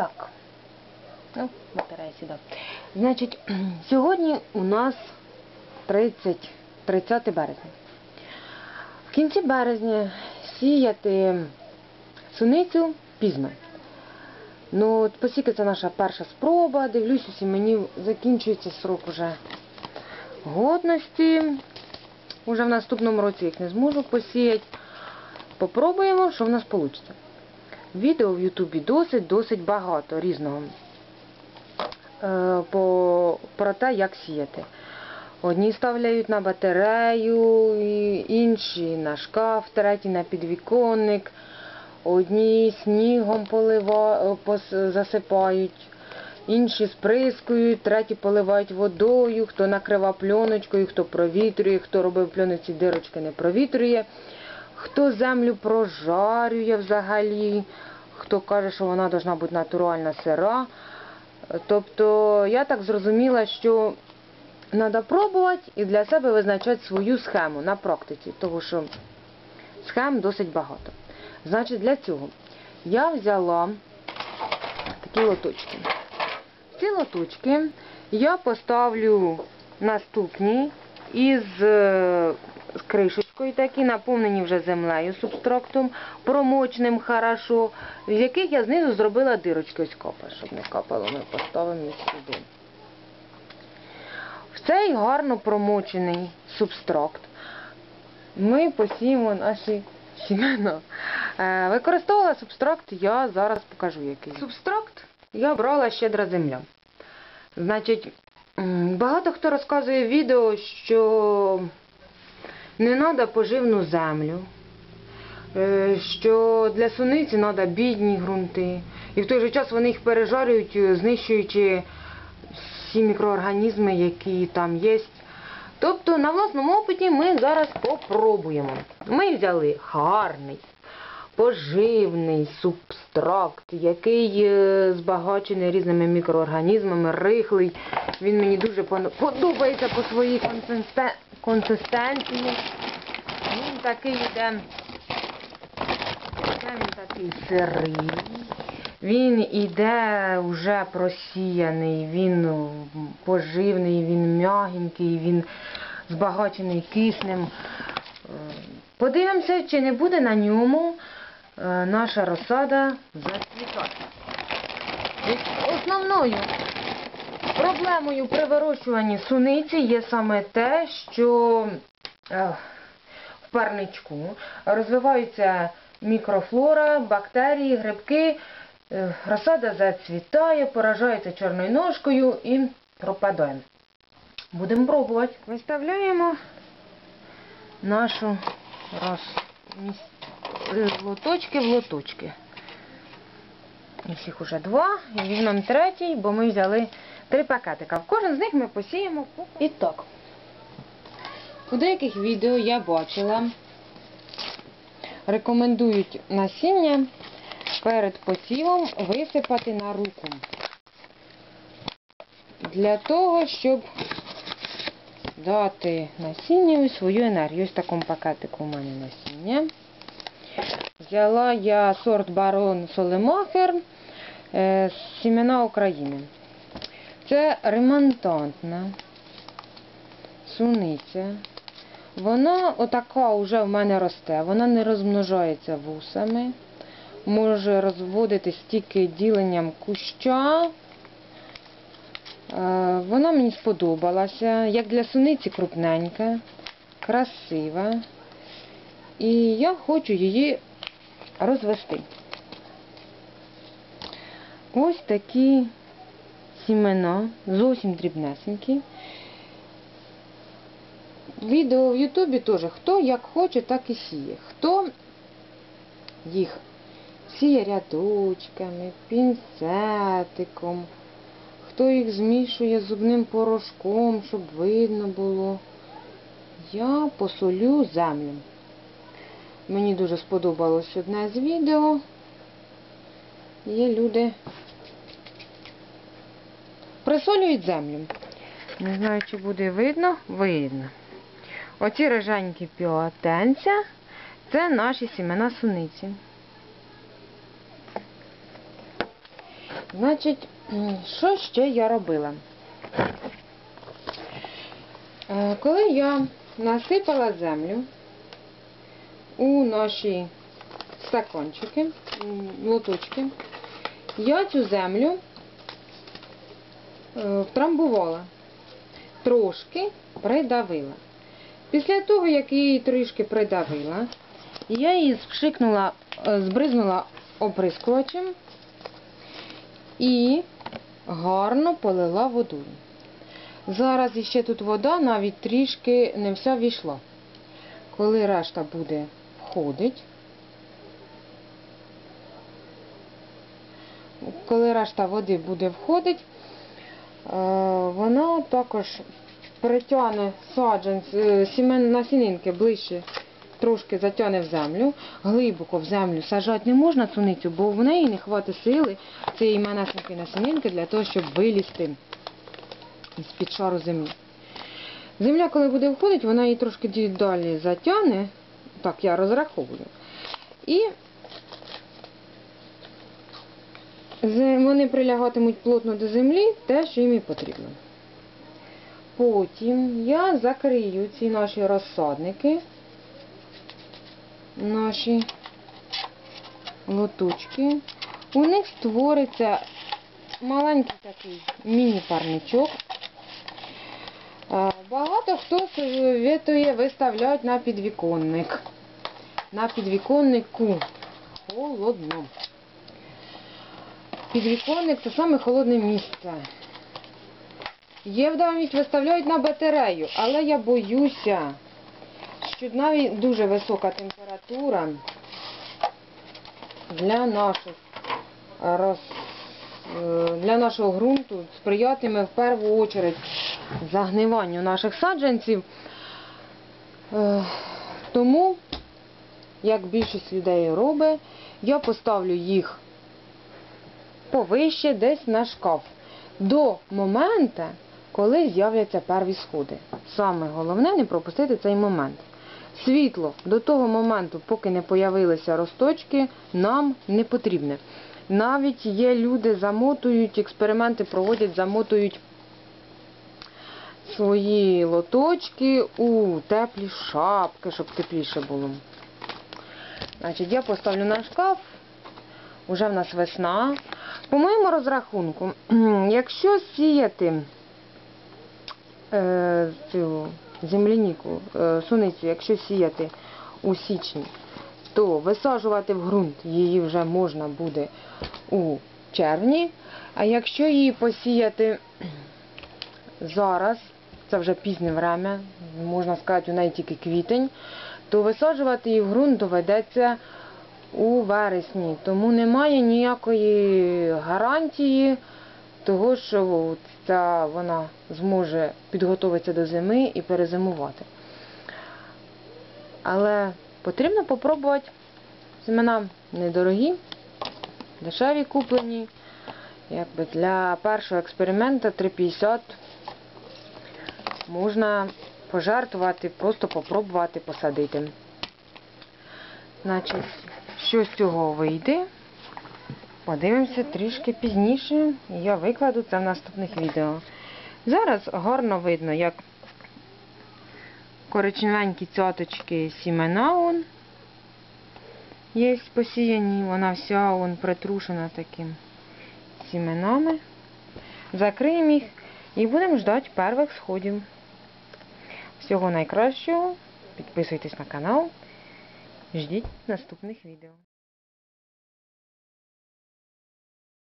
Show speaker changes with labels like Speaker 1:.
Speaker 1: Так. Ну, батарея сюди. Значить, сьогодні у нас 30, 30 березня. В кінці березня сіяти суницю пізно. Ну, от це наша перша спроба, дивлюсь, усі мені закінчується срок уже годності. Уже в наступному році їх не зможу посіяти. Попробуємо, що в нас вийде. Відео в Ютубі досить-досить багато різного. Е, по, про те, як сіяти. Одні ставляють на батарею, інші на шкаф, треті на підвіконник, одні снігом полива, е, засипають, інші сприскують, треті поливають водою, хто накрива пленочкою, хто провітрює, хто робив в пленоці дирочки, не провітрює, хто землю прожарює взагалі, хто каже, що вона повинна бути натуральна сира. Тобто я так зрозуміла, що треба пробувати і для себе визначати свою схему на практиці, тому що схем досить багато. Значить, для цього я взяла такі лоточки. Ці лоточки я поставлю наступні із е, з кришечкою такі, наповнені вже землею, субстрактом, промочним хорошо, в яких я знизу зробила дирочки ось капа, щоб не капало, ми поставимо їх сюди. В цей гарно промочений субстракт ми посіємо наші сімена. Е, Використовувала субстракт, я зараз покажу який. Субстракт я брала щедра земля. Значить, багато хто розказує в відео, що не треба поживну землю, е, що для суниці треба бідні ґрунти. І в той же час вони їх пережарюють, е, знищуючи всі мікроорганізми, які там є. Тобто на власному опиті ми зараз попробуємо. Ми взяли гарний, поживний субстракт, який е, збагачений різними мікроорганізмами, рихлий. Він мені дуже подобається по своїй консисте- консистенції. Він такий йде. Він такий сирий. Він іде вже просіяний, він поживний, він м'ягенький, він збагачений киснем. Подивимося, чи не буде на ньому е, наша розсада зацвітати. Основною проблемою при вирощуванні суниці є саме те, що е, в парничку розвиваються мікрофлора, бактерії, грибки. Е, Розсада зацвітає, поражається чорною ножкою і пропадає. Будемо пробувати. Виставляємо нашу роз... лоточки в лоточки. Їх уже два. І візьмемо третій, бо ми взяли три пакетика. Кожен з них ми посіємо. по- І так. У деяких відео я бачила, рекомендують насіння перед посівом висипати на руку. Для того, щоб дати насінню свою енергію. Ось в такому пакетику у мене насіння. Взяла я сорт Барон Солемахер е, з сімена України. Це ремонтантна суниця. Вона отака вже в мене росте. Вона не розмножається вусами. Може розводитись тільки діленням куща. Е, Вона мені сподобалася. Як для суниці крупненька, красива. І я хочу її розвести. Ось такі сімена, зовсім дрібнесенькі. Відео в Ютубі теж хто як хоче, так і сіє. Хто їх сіє рядочками, пінцетиком, хто їх змішує зубним порошком, щоб видно було. Я посолю землю. Мені дуже сподобалось одне з відео. Є люди присолюють землю. Не знаю, чи буде видно. Видно. Оці риженькі піотенця це наші сімена суниці. Значить, що ще я робила? Е, Коли я насипала землю у наші стаканчики, м, лоточки, я цю землю втрамбувала, трошки придавила. Після того, як її трішки придавила, я її спшикнула, е, збризнула оприскувачем і гарно полила водою. Зараз іще тут вода навіть трішки не вся війшла. Коли решта буде входить, коли решта води буде входить, е, вона також притягне саджанець, е, насінинки ближче трошки затягне в землю, глибоко в землю сажати не можна цуницю, бо в неї не хватить сили цієї манесенької насінинки для того, щоб вилізти з-під шару землі. Земля, коли буде входити, вона її трошки далі затягне, так я розраховую. І з- вони прилягатимуть плотно до землі, те, що їм і потрібно. Потім я закрию ці наші розсадники, наші лоточки. У них створиться маленький такий міні-парничок. Е, Багато хто советує виставляти на підвіконник. На підвіконнику холодно. Підвіконник це саме холодне місце. Є виставляють на батарею, але я боюся, що навіть дуже висока температура для наших роз... е, для нашого ґрунту сприятиме в першу чергу загниванню наших саджанців. Е, Тому, як більшість людей робить, я поставлю їх повище десь на шкаф до моменту, коли з'являться перві сходи. Саме головне не пропустити цей момент. Світло до того моменту, поки не появилися росточки, нам не потрібне. Навіть є люди, замотують, експерименти проводять, замотують свої лоточки у теплі шапки, щоб тепліше було. Значить, я поставлю на шкаф. Уже в нас весна. По моєму розрахунку, якщо сіяти е, цю земляніку, е, суницю, якщо сіяти у січні, то висаджувати в ґрунт її вже можна буде у червні. А якщо її посіяти зараз, це вже пізнє время, можна сказати, у неї тільки квітень, то висаджувати її в ґрунт доведеться у вересні. Тому немає ніякої гарантії того, що ця вона зможе підготуватися до зими і перезимувати. Але потрібно попробувати. Семена недорогі, дешеві куплені. Якби для першого експерименту 3,50 можна пожертвувати, просто попробувати посадити. Значить, що з цього вийде, подивимося трішки пізніше. Я викладу це в наступних відео. Зараз гарно видно, як коричневенькі цяточки сімена он є посіяні. Вона вся он притрушена таким сіменами. Закриємо їх і будемо ждати перших сходів. Всього найкращого. Підписуйтесь на канал. Ждіть наступних відео.